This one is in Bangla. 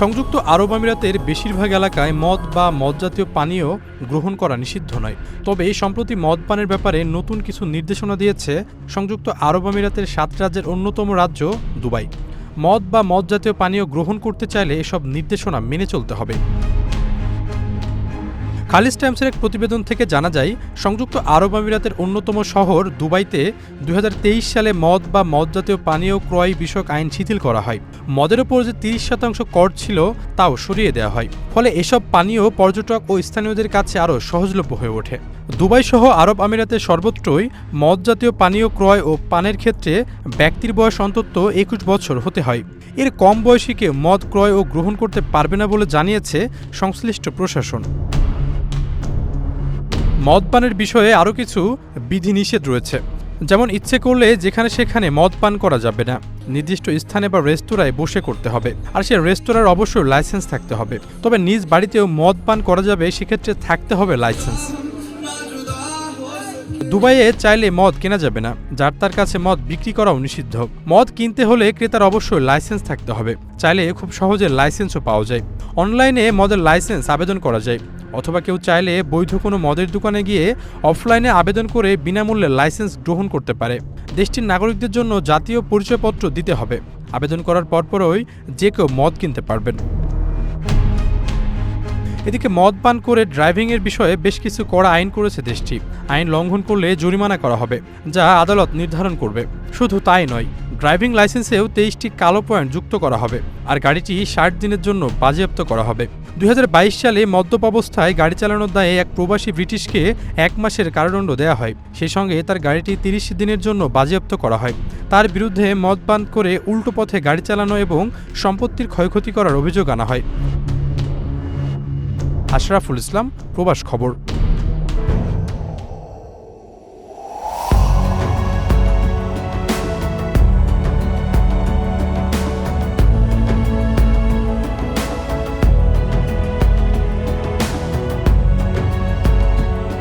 সংযুক্ত আরব আমিরাতের বেশিরভাগ এলাকায় মদ বা মদজাতীয় পানীয় গ্রহণ করা নিষিদ্ধ নয়। তবে সম্প্রতি মদ পানের ব্যাপারে নতুন কিছু নির্দেশনা দিয়েছে সংযুক্ত আরব আমিরাতের সাত রাজ্যের অন্যতম রাজ্য দুবাই। মদ বা মদজাতীয় পানীয় গ্রহণ করতে চাইলে এসব নির্দেশনা মেনে চলতে হবে। খালিজ টাইমসের এক প্রতিবেদন থেকে জানা যায়, সংযুক্ত আরব আমিরাতের অন্যতম শহর দুবাইতে দু হাজার তেইশ সালে মদ বা মদজাতীয় পানীয় ক্রয় বিষয়ক আইন শিথিল করা হয়। মদের ওপর যে তিরিশ শতাংশ কর ছিল, তাও সরিয়ে দেওয়া হয়। ফলে এসব পানীয় পর্যটক ও স্থানীয়দের কাছে আরও সহজলভ্য হয়ে ওঠে। দুবাই সহ আরব আমিরাতের সর্বত্রই মদ জাতীয় পানীয় ক্রয় ও পানের ক্ষেত্রে ব্যক্তির বয়স অন্তত একুশ বছর হতে হয়। এর কম বয়সীকে মদ ক্রয় ও গ্রহণ করতে পারবে না বলে জানিয়েছে সংশ্লিষ্ট প্রশাসন। মদ পানের বিষয়ে আরও কিছু বিধিনিষেধ রয়েছে। যেমন ইচ্ছে করলে যেখানে সেখানে মদ পান করা যাবে না। নির্দিষ্ট স্থানে বা রেস্তোরাঁয় বসে করতে হবে। আর সে রেস্তোরাঁর অবশ্যই লাইসেন্স থাকতে হবে। তবে নিজ বাড়িতেও মদ পান করা যাবে, সেক্ষেত্রে থাকতে হবে লাইসেন্স। দুবাইয়ে চাইলে মদ কেনা যাবে না, যার তার কাছে মদ বিক্রি করাও নিষিদ্ধ। মদ কিনতে হলে ক্রেতার অবশ্যই লাইসেন্স থাকতে হবে। চাইলে খুব সহজে লাইসেন্সও পাওয়া যায়। অনলাইনে মদের লাইসেন্স আবেদন করা যায়। অথবা কেউ চাইলে বৈধ কোনো মদের দোকানে গিয়ে অফলাইনে আবেদন করে বিনামূল্যে লাইসেন্স গ্রহণ করতে পারে। দেশটির নাগরিকদের জন্য জাতীয় পরিচয়পত্র দিতে হবে। আবেদন করার পরপরই যে কেউ মদ কিনতে পারবেন। এদিকে মদ পান করে ড্রাইভিংয়ের বিষয়ে বেশ কিছু কড়া আইন করেছে দেশটি। আইন লঙ্ঘন করলে জরিমানা করা হবে, যা আদালত নির্ধারণ করবে। শুধু তাই নয়, ড্রাইভিং লাইসেন্সেও তেইশটি কালো পয়েন্ট যুক্ত করা হবে, আর গাড়িটি ষাট দিনের জন্য বাজেয়াপ্ত করা হবে। দুই হাজার বাইশ সালে মদ্যপ অবস্থায় গাড়ি চালানোর দায়ে এক প্রবাসী ব্রিটিশকে এক মাসের কারাদণ্ড দেওয়া হয়। সেই সঙ্গে তার গাড়িটি তিরিশ দিনের জন্য বাজেয়াপ্ত করা হয়। তার বিরুদ্ধে মদ পান করে উল্টো পথে গাড়ি চালানো এবং সম্পত্তির ক্ষয়ক্ষতি করার অভিযোগ আনা হয়। আশরাফুল ইসলাম প্রবাস খবর।